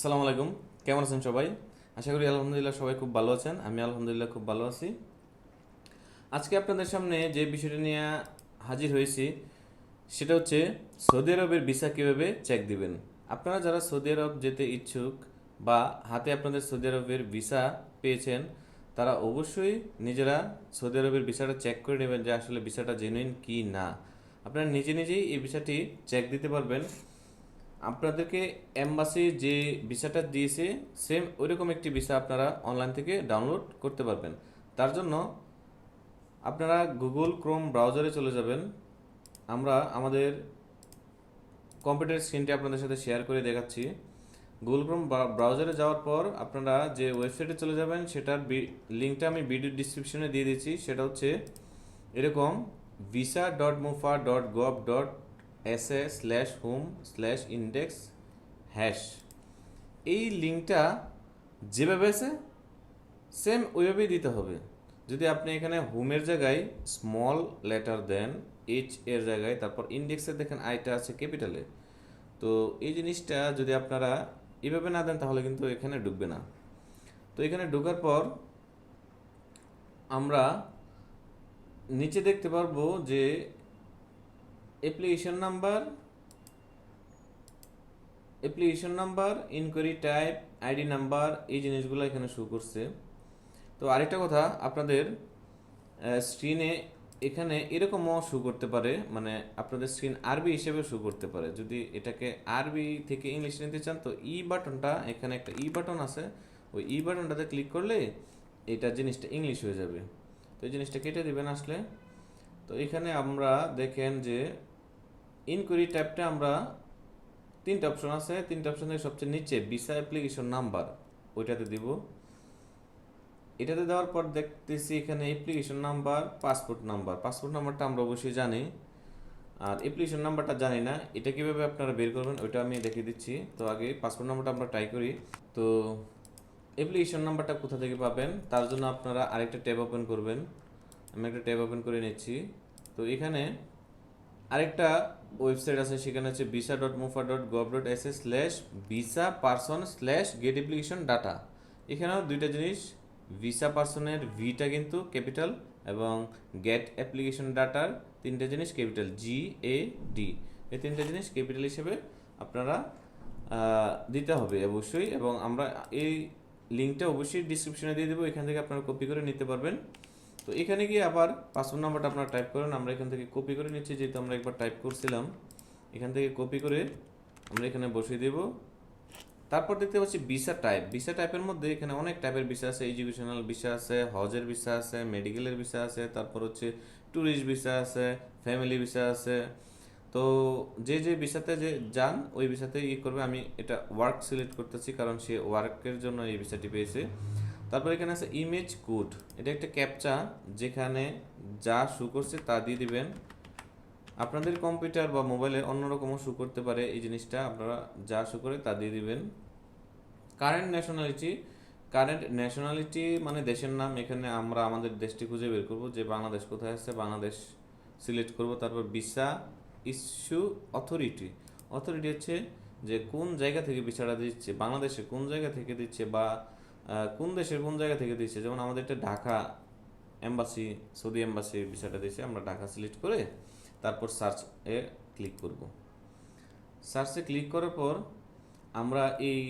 আসসালামু আলাইকুম। কেমন আছেন সবাই? আশা করি আলহামদুলিল্লাহ সবাই খুব ভালো আছেন। আমি আলহামদুলিল্লাহ খুব ভালো আছি। আজকে আপনাদের সামনে যে বিষয়টা নিয়ে হাজির হয়েছি, সেটা হচ্ছে সৌদি আরবের ভিসা কীভাবে চেক দিবেন। আপনারা যারা সৌদি আরব যেতে ইচ্ছুক বা হাতে আপনাদের সৌদি আরবের ভিসা পেয়েছেন, তারা অবশ্যই নিজেরা সৌদি আরবের ভিসাটা চেক করে নেবেন যে আসলে ভিসাটা জেনুইন কি না। আপনারা নিজে নিজেই এই ভিসাটি চেক দিতে পারবেন। আপনাদেরকে এম্বাসি যে ভিসাটা দিয়েছে সেম ওইরকম একটি ভিসা আপনারা অনলাইন থেকে ডাউনলোড করতে পারবেন। তার জন্য আপনারা গুগল ক্রোম ব্রাউজারে চলে যাবেন। আমরা আমাদের কম্পিউটার স্ক্রিনটি আপনাদের সাথে শেয়ার করে দেখাচ্ছি। গুগল ক্রোম ব্রাউজারে যাওয়ার পর আপনারা যে ওয়েবসাইটে চলে যাবেন, সেটার লিঙ্কটা আমি ভিডিও ডিসক্রিপশনে দিয়ে দিচ্ছি। সেটা হচ্ছে এরকম visa dot mofa dot gov dot S slash home slash index hash এই লিঙ্কটা যেভাবে আছে সেম ওইভাবেই দিতে হবে। যদি আপনি এখানে হোমের জায়গায় স্মল লেটার দেন এইচ এর জায়গায়, তারপর ইন্ডেক্সে দেখেন আইটা আছে ক্যাপিটালে তো এই জিনিসটা যদি আপনারা এভাবে না দেন, তাহলে কিন্তু এখানে ঢুকবে না। তো এখানে ঢোকার পর আমরা নিচে দেখতে পারব যে application number application number inquiry type ID number এই জিনিসগুলো এখানে শো করছে। তো আরেকটা কথা, আপনাদের স্ক্রিনে এখানে এরকমও শো করতে পারে মানে আপনাদের স্ক্রিন আরবি হিসেবে শো করতে পারে। যদি এটাকে আরবি থেকে ইংলিশ নিতে চান, তো ই বাটনটা এখানে একটা ই বাটন আছে, ওই ই বাটনটাতে ক্লিক করলে এটা জিনিসটা ইংলিশ হয়ে যাবে। তো এই জিনিসটা কেটে দিবেন আসলে। তো এখানে আমরা দেখেন যে ইনকোয়ারি ট্যাবটা আমরা তিনটা অপশন আছে। তিনটা অপশন সবচেয়ে নিচে ভিসা অ্যাপ্লিকেশন নাম্বার ওইটাতে দিব। এটাতে দেওয়ার পর দেখতেছি এখানে application number passport number passport নাম্বারটা আমরা অবশ্যই জানি। আর অ্যাপ্লিকেশন নাম্বারটা জানি না। এটা কীভাবে আপনারা বের করবেন, ওইটা আমি দেখিয়ে দিচ্ছি। তো আগে পাসপোর্ট নাম্বারটা আমরা ট্রাই করি। তো অ্যাপ্লিকেশন নাম্বারটা কোথা থেকে পাবেন, তার জন্য আপনারা আরেকটা ট্যাব ওপেন করবেন। আমি একটা ট্যাব ওপেন করে নিচ্ছি। তো এখানে আরেকটা ওয়েবসাইট আছে, সেখানে হচ্ছে visa dot mofa dot gov dot S S slash visa person slash get application data এখানেও দুইটা জিনিস ভিসা পার্সনের ভিটা কিন্তু ক্যাপিটাল এবং গেট অ্যাপ্লিকেশন ডাটার তিনটা জিনিস ক্যাপিটাল জি এ ডি এই তিনটা জিনিস ক্যাপিটাল হিসেবে আপনারা দিতে হবে অবশ্যই এবং আমরা এই লিঙ্কটা অবশ্যই ডিসক্রিপশনে দিয়ে দেবো, এখান থেকে আপনারা কপি করে নিতে পারবেন। তো এখানে গিয়ে আবার পাসওয়ার্ড নাম্বারটা আপনারা টাইপ করেন, আমরা এখান থেকে কপি করে নিচ্ছি, যেহেতু আমরা একবার টাইপ করছিলাম। এখান থেকে কপি করে আমরা এখানে বসিয়ে দেব। তারপর দেখতে পাচ্ছি ভিসা টাইপ ভিসা টাইপের মধ্যে এখানে অনেক টাইপের ভিসা আছে এডুকেশনাল ভিসা আছে হজের ভিসা আছে মেডিকেলের ভিসা আছে, তারপর হচ্ছে ট্যুরিস্ট ভিসা আছে ফ্যামিলি ভিসা আছে। তো যে যে ভিসাতে যে যান, ওই ভিসাতে ই করবে। আমি এটা ওয়ার্ক সিলেক্ট করতেছি, কারণ সে ওয়ার্কের জন্য এই ভিসাটি পেয়েছে। তারপর এখানে আছে ইমেজ কোড এটা একটা ক্যাপচা যেখানে যা শু করছে তা দিয়ে দিবেন। আপনাদের কম্পিউটার বা মোবাইলে অন্যরকমও শু করতে পারে এই জিনিসটা। আপনারা যা শু করে তা দিয়ে দিবেন। কারেন্ট ন্যাশনালিটি কারেন্ট ন্যাশনালিটি মানে দেশের নাম। এখানে আমরা আমাদের দেশটি খুঁজে বের করব যে বাংলাদেশ কোথায় আছে। বাংলাদেশ সিলেক্ট করব। তারপর ভিসা ইস্যু অথরিটি অথরিটি হচ্ছে যে কোন জায়গা থেকে ভিসাটা দিচ্ছে, বাংলাদেশে কোন জায়গা থেকে দিচ্ছে বা কোন দেশের কোন জায়গা থেকে দিয়েছে? যেমন আমাদের এটা ঢাকা এম্বাসি, সৌদি এম্বাসি ভিসাটা দিয়েছে, আমরা ঢাকা সিলেক্ট করে তারপর সার্চ এ ক্লিক করব। সার্চে ক্লিক করার পর আমরা এই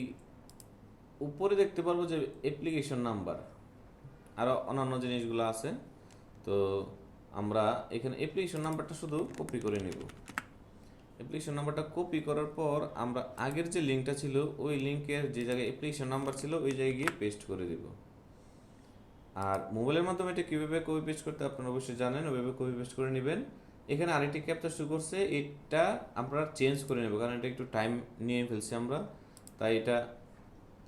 উপরে দেখতে পারব যে অ্যাপ্লিকেশন নাম্বার আরও অন্যান্য জিনিসগুলো আছে। তো আমরা এখানে অ্যাপ্লিকেশন নাম্বারটা শুধু কপি করে নেব। অ্যাপ্লিকেশন নাম্বারটা কপি করার পর আমরা আগের যে লিঙ্কটা ছিল, ওই লিঙ্কের যে জায়গায় অ্যাপ্লিকেশন নাম্বার ছিল, ওই জায়গায় গিয়ে পেস্ট করে দেব। আর মোবাইলের মাধ্যমে এটা কীভাবে কপি পেস্ট করতে আপনারা অবশ্যই জানেন, ওইভাবে কপি পেস্ট করে নেবেন। এখানে আরেকটি ক্যাপটা শুরু করছে, এটা আমরা চেঞ্জ করে নেব, কারণ এটা একটু টাইম নিয়ে ফেলছি আমরা। তাই এটা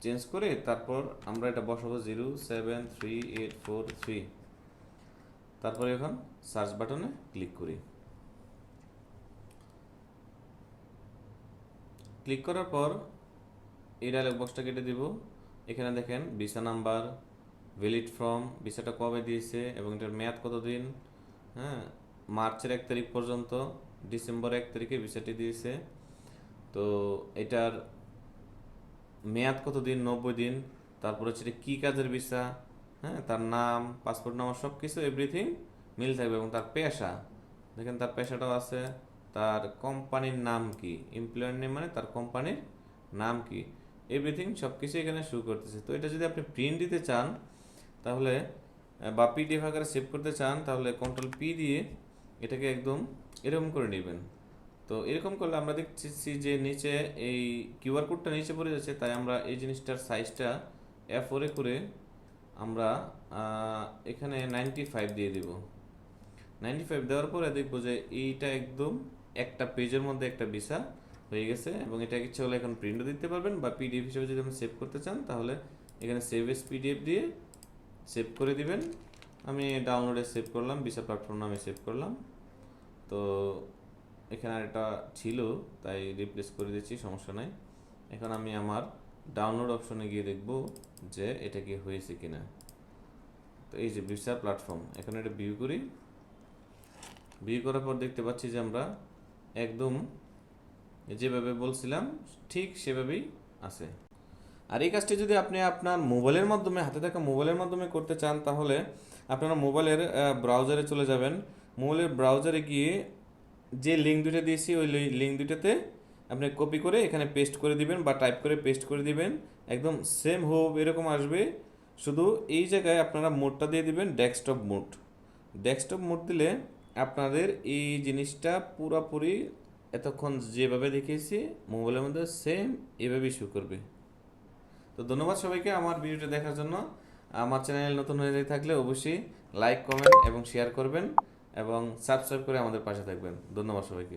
চেঞ্জ করে তারপর আমরা এটা বসাবো zero seven three eight four three তারপরে এখন সার্চ বাটনে ক্লিক করি। ক্লিক করার পর এই ডায়লগ বক্সটা কেটে দিব। এখানে দেখেন ভিসা নাম্বার ভ্যালিড ফর্ম ভিসাটা কবে দিয়েছে এবং এটার মেয়াদ কতদিন? হ্যাঁ মার্চের এক তারিখ পর্যন্ত, ডিসেম্বর এক তারিখে ভিসাটি দিয়েছে। তো এটার মেয়াদ কত দিন নব্বই দিন। তারপর হচ্ছে এটা কী কাজের ভিসা হ্যাঁ তার নাম পাসপোর্ট নাম্বার সব কিছু এভরিথিং মিল থাকবে এবং তার পেশা। দেখেন, তার পেশাটাও আছে। তার কোম্পানির নাম কি? এমপ্লয়ার নেম মানে তার কোম্পানির নাম কি? এভরিথিং সব কিছু এখানে শো করতেছে। তো এটা যদি আপনি প্রিন্ট দিতে চান, তাহলে বা পিডিএফ আকারে সেভ করতে চান, তাহলে কন্ট্রোল পি দিয়ে এটাকে একদম এরকম করে নেবেন। তো এরকম করলে আমরা দেখতেছি যে নিচে এই কিউআর কোডটা নিচে পড়ে যাচ্ছে, তাই আমরা এই জিনিসটার সাইজটা এফ ওরে করে আমরা এখানে নাইনটি ফাইভ দিয়ে দিব। নাইনটি ফাইভ দেওয়ার পরে দেখব যে এইটা একদম একটা পেজের মধ্যে একটা ভিসা হয়ে গেছে এবং এটা ইচ্ছে হলে এখন প্রিন্টও দিতে পারবেন বা পিডিএফ হিসেবে যদি আপনি সেভ করতে চান, তাহলে এখানে সেভ এস পিডিএফ দিয়ে সেভ করে দিবেন। আমি ডাউনলোডে সেভ করলাম, ভিসা প্ল্যাটফর্ম নামে সেভ করলাম। তো এখানে এটা ছিল, তাই রিপ্লেস করে দিচ্ছি সমস্যা নাই। এখন আমি আমার ডাউনলোড অপশনে গিয়ে দেখব যে এটা কি হয়েছে কিনা। তো এই যে ভিসা প্ল্যাটফর্ম এখন এটা ভিউ করি। ভিউ করার পর দেখতে পাচ্ছি যে আমরা একদম যেভাবে বলছিলাম, ঠিক সেভাবেই আছে। আর এই কাজটি যদি আপনি আপনার মোবাইলের মাধ্যমে, হাতে থাকা মোবাইলের মাধ্যমে করতে চান, তাহলে আপনারা মোবাইলের ব্রাউজারে চলে যাবেন। মোবাইলের ব্রাউজারে গিয়ে যে লিঙ্ক দুটো দিয়েছি, ওই লিঙ্ক দুটোতে আপনি কপি করে এখানে পেস্ট করে দিবেন বা টাইপ করে পেস্ট করে দিবেন। একদম সেম হোক, এরকম আসবে। শুধু এই জায়গায় আপনারা মোডটা দিয়ে দিবেন ডেস্কটপ মোড ডেস্কটপ মোড দিলে আপনাদের এই জিনিসটা পুরোপুরি এতক্ষণ যেভাবে দেখিয়েছি মোবাইলের মধ্যে সেম এভাবেই শো করবে। তো ধন্যবাদ সবাইকে আমার ভিডিওটা দেখার জন্য। আমার চ্যানেল নতুন হয়ে থাকলে অবশ্যই লাইক কমেন্ট এবং শেয়ার করবেন এবং সাবস্ক্রাইব করে আমাদের পাশে থাকবেন। ধন্যবাদ সবাইকে।